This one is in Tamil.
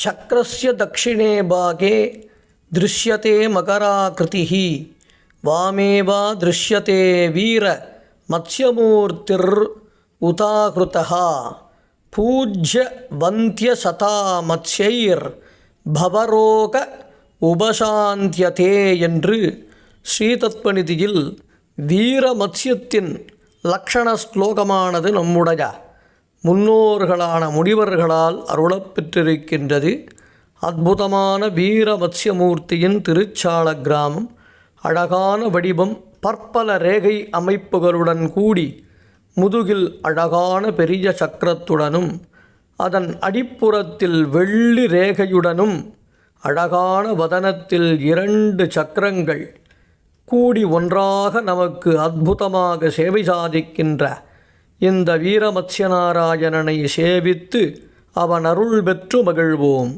சக்கரஸ்ய தட்சிணே பாகே திருஷ்யத்தே மகராக்கிருதி வாமேவா திருஷ்யத்தே வீர மத்ஸ்யமூர்த்திர் உதாகிருதா பூஜ்ய வந்தியசதா மத்ஸ்யைர் பவரோக உபசாந்தியதே என்று ஸ்ரீதத்மநிதியில் வீர மத்ஸ்யத்தின் லக்ஷண ஸ்லோகமானது நம்முடைய முன்னோர்களான முனிவர்களால் அருளப்பெற்றிருக்கின்றது. அற்புதமான வீர மத்ஸ்யமூர்த்தியின் திருச்சால கிராமம் அழகான வடிவம் பற்பல ரேகை அமைப்புகளுடன் கூடி முதுகில் அழகான பெரிய சக்கரத்துடனும் அதன் அடிப்புறத்தில் வெள்ளி ரேகையுடனும் அழகான வதனத்தில் இரண்டு சக்கரங்கள் கூடி ஒன்றாக நமக்கு அற்புதமாக சேவை சாதிக்கின்ற இந்த வீரமத்ஸ்யநாராயணனை சேவித்து அவன் அருள் பெற்று மகிழ்வோம்.